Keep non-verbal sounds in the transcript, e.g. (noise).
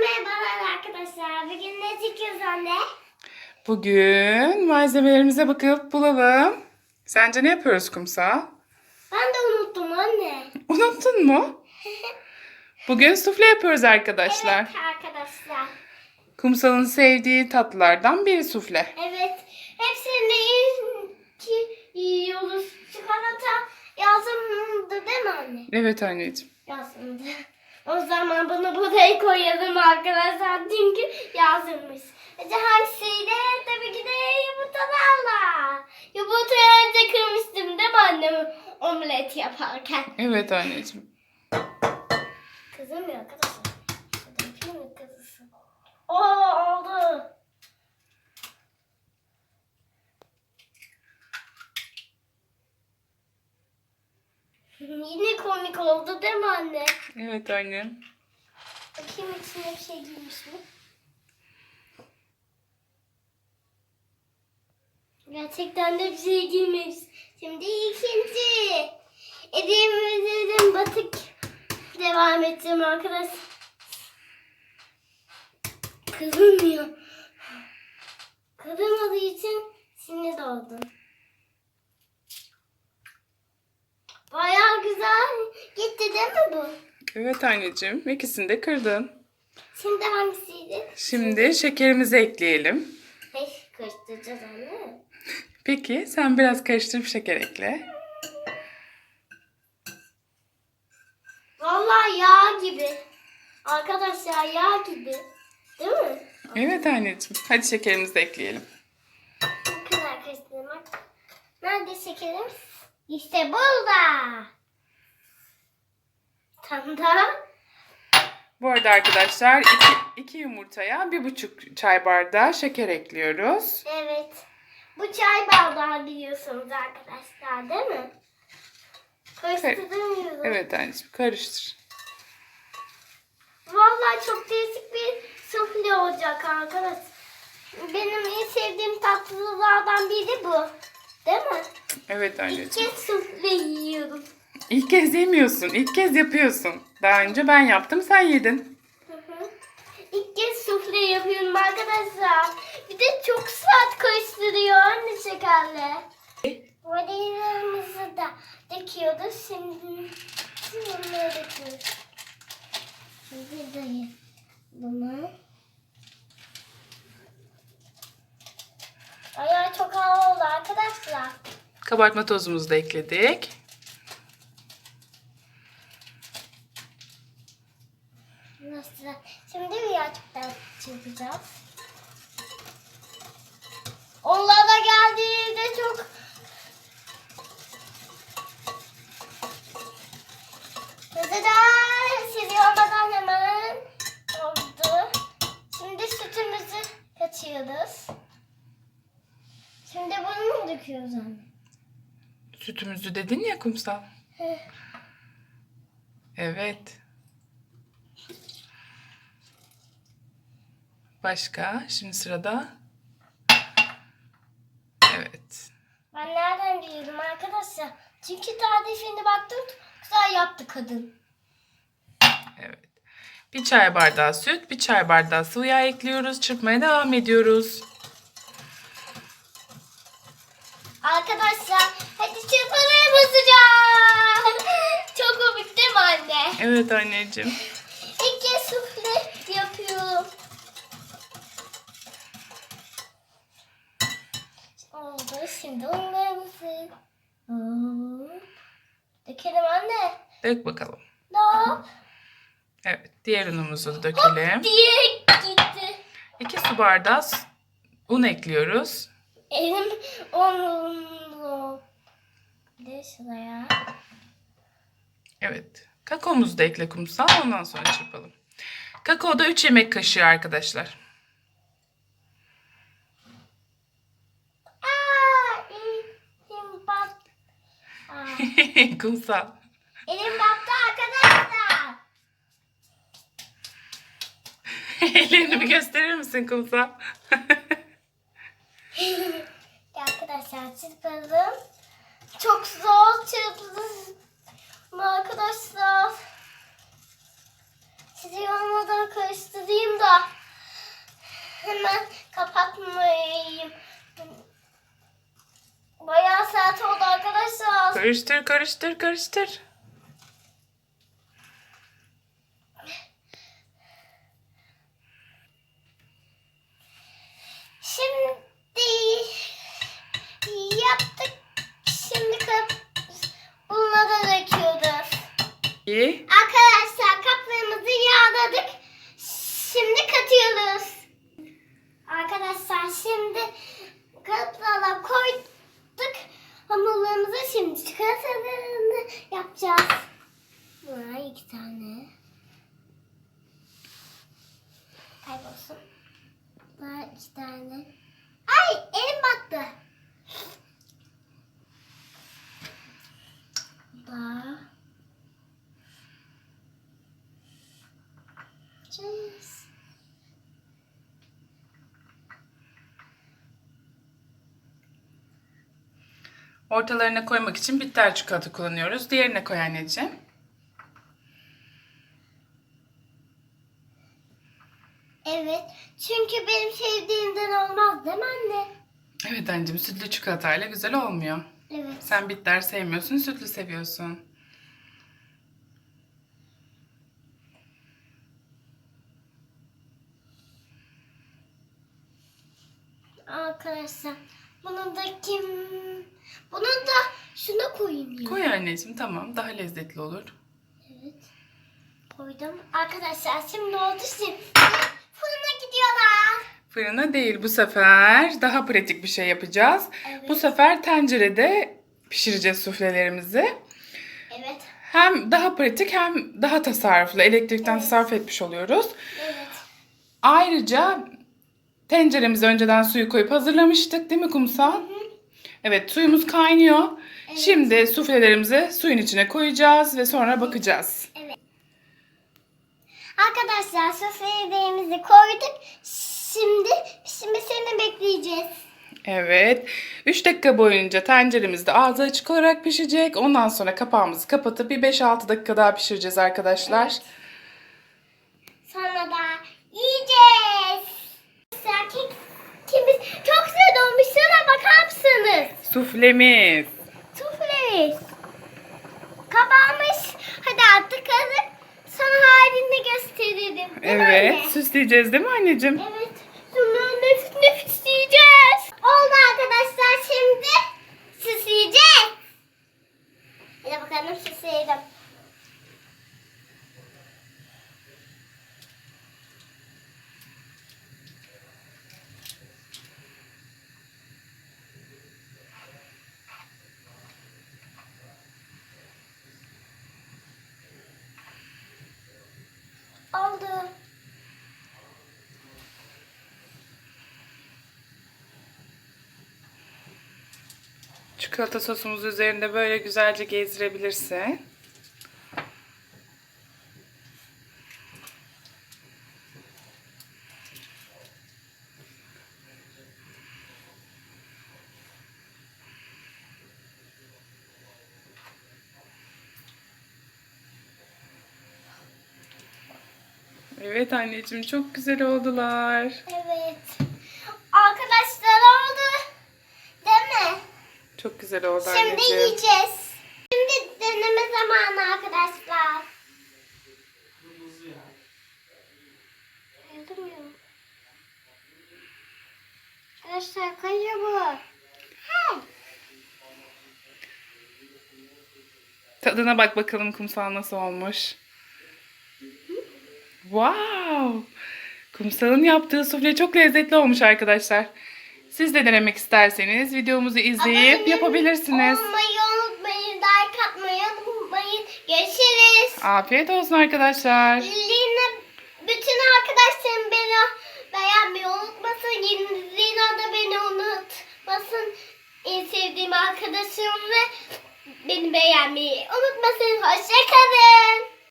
merhabalar arkadaşlar. Bugün ne çekiyoruz anne? Bugün malzemelerimize bakıp bulalım. Sence ne yapıyoruz kumsal? Ben de unuttum anne. (laughs) Unuttun mu? Bugün sufle yapıyoruz arkadaşlar. Evet arkadaşlar. Kumsal'ın sevdiği tatlılardan biri sufle. Evet. Hepsini ki yiyoruz. Çikolata yazımdı değil mi anne? Evet anneciğim. Yazımdı. O zaman bunu buraya koyalım arkadaşlar. Çünkü yazılmış. İşte hangisiyle? Tabii ki de yumurtalarla. Yumurtayı önce kırmıştım değil mi annem omlet yaparken? Evet anneciğim. Kızım ya mi kızısı? Oo oldu. Yine komik oldu değil mi anne? Evet annem. Bakayım içine bir şey giymiş mi? Gerçekten de bir şey giymiş. Şimdi ikinci. Elimizin batık devam edeceğim arkadaş. Kırılmıyor. Kırılmadığı için sinir oldum. Bayağı güzel gitti değil mi bu? Evet anneciğim. İkisini de kırdın. Şimdi hangisiydi? Şimdi şekerimizi ekleyelim. Hey, karıştıracağız anne. Peki sen biraz karıştırıp şeker ekle. Vallahi yağ gibi. Arkadaşlar yağ gibi. Değil mi? Evet anneciğim. Hadi şekerimizi de ekleyelim. Bu kadar karıştırmak. Nerede şekerimiz? İşte burada. Tam da Bu arada arkadaşlar iki, iki yumurtaya bir buçuk çay bardağı şeker ekliyoruz. evet. Bu çay bardağı biliyorsunuz arkadaşlar değil mi? Karıştıramıyoruz. Evet anneciğim karıştır. Vallahi çok değişik bir sufle olacak arkadaş. Benim en sevdiğim tatlılardan biri bu. Değil mi? Evet İlk anneciğim. kez sufle yiyorum. İlk kez yemiyorsun. ilk kez yapıyorsun. Daha önce ben yaptım sen yedin. Hı hı. İlk kez sufle yapıyorum arkadaşlar. Bir de çok saat karıştırıyor anne şekerle. Vanilyamızı da döküyoruz. Şimdi, şimdi bunları döküyoruz. Şimdi dayı bunu. Ayağı çok ağır oldu arkadaşlar. Kabartma tozumuzu da ekledik. Nasıl? Şimdi birazcık daha çırpacağız. Onlar da geldiğinde çok Hızlıca sizi olmadan hemen oldu. Şimdi sütümüzü kaçıyoruz. Döküyoruz anne? Sütümüzü dedin ya kumsal. Evet. Başka? Şimdi sırada. Evet. Ben nereden biliyorum arkadaşlar? Çünkü tarifine baktım güzel yaptı kadın. Evet. Bir çay bardağı süt, bir çay bardağı sıvı yağ ekliyoruz. Çırpmaya devam ediyoruz. Arkadaşlar hadi çırpalım hızlıca. (laughs) Çok komik değil mi anne? Evet anneciğim. Kez sufle yapıyorum. Oldu şimdi unlarımızı. Hop. Dökelim anne. Dök bakalım. Hop. Evet. Diğer unumuzu da dökelim. Diye gitti. İki su bardağı un ekliyoruz. Elim onunla. Bir de şuraya. Evet. Kakaomuzu da ekle kumsal. Ondan sonra çırpalım. Kakao da 3 yemek kaşığı arkadaşlar. (laughs) Kumsal. elim battı arkadaşlar. (laughs) Ellerini bir gösterir misin kumsal? (laughs) Çırpalım. Çok zor çırpılır. Arkadaşlar. Sizi olmadan karıştırayım hemen kapatmayayım. Bayağı saat oldu arkadaşlar. Karıştır karıştır karıştır. Şimdi yaptık. Şimdi kap bunları döküyoruz. İyi. Arkadaşlar kaplarımızı yağladık. Şimdi katıyoruz. Arkadaşlar şimdi kaplara koyduk. Hamurlarımızı şimdi çikolatasını yapacağız. Bunlar iki tane. Kaybolsun. Bunlar iki tane. Ay elim battı. Daha. Cheers. Ortalarına koymak için bitter çikolata kullanıyoruz. Diğerine koy anneciğim. Evet. Çünkü benim sevdiğimden olmaz değil mi anne? Evet anneciğim sütlü çikolatayla güzel olmuyor. Evet. Sen bitter sevmiyorsun, sütlü seviyorsun. Arkadaşlar bunu da kim? Bunu da şuna koyayım ya. Koy anneciğim tamam daha lezzetli olur. Evet. Koydum. Arkadaşlar şimdi oldu şimdi. Fırına gidiyorlar. Fırına değil bu sefer daha pratik bir şey yapacağız. Evet. Bu sefer tencerede pişireceğiz suflelerimizi. Evet. Hem daha pratik hem daha tasarruflu. Elektrikten tasarruf etmiş oluyoruz. Evet. Ayrıca tenceremize önceden suyu koyup hazırlamıştık değil mi kumsal? Evet suyumuz kaynıyor. Şimdi suflelerimizi suyun içine koyacağız ve sonra bakacağız. Arkadaşlar sofrayı koyduk. Şimdi seni bekleyeceğiz. Evet 3 dakika boyunca tenceremizde ağzı açık olarak pişecek. Ondan sonra kapağımızı kapatıp bir 5-6 dakika daha pişireceğiz arkadaşlar. Sonra da yiyeceğiz. Arkadaşlar kekimiz çok güzel olmuş. Şuna bakar Suflemiz. Sufle. Kabarmış. Hadi artık hazır. Sonra halini gösterelim. Değil Evet anne? süsleyeceğiz değil mi anneciğim? Evet. Sonra nefis nefis yiyeceğiz. Oldu arkadaşlar şimdi süsleyeceğiz. Hadi bakalım süsleyelim. Oldu. Çikolata sosumuz üzerinde böyle güzelce gezdirebilirsin. Evet anneciğim çok güzel oldular. Evet. Arkadaşlar oldu. Değil mi? Çok güzel oldu Şimdi anneciğim. yiyeceğiz. Şimdi deneme zamanı arkadaşlar. Arkadaşlar kayıyor bu. Tadına bak bakalım kumsal nasıl olmuş. Wow! Kumsalın yaptığı sufle çok lezzetli olmuş arkadaşlar. Siz de denemek isterseniz videomuzu izleyip Abone yapabilirsiniz. Olmayı unutmayın. Like atmayı unutmayın. Görüşürüz. Afiyet olsun arkadaşlar. Lina bütün arkadaşlarım beni beğenmeyi unutmasın. Lina da beni unutmasın. En sevdiğim arkadaşım ve beni beğenmeyi unutmasın. Hoşçakalın.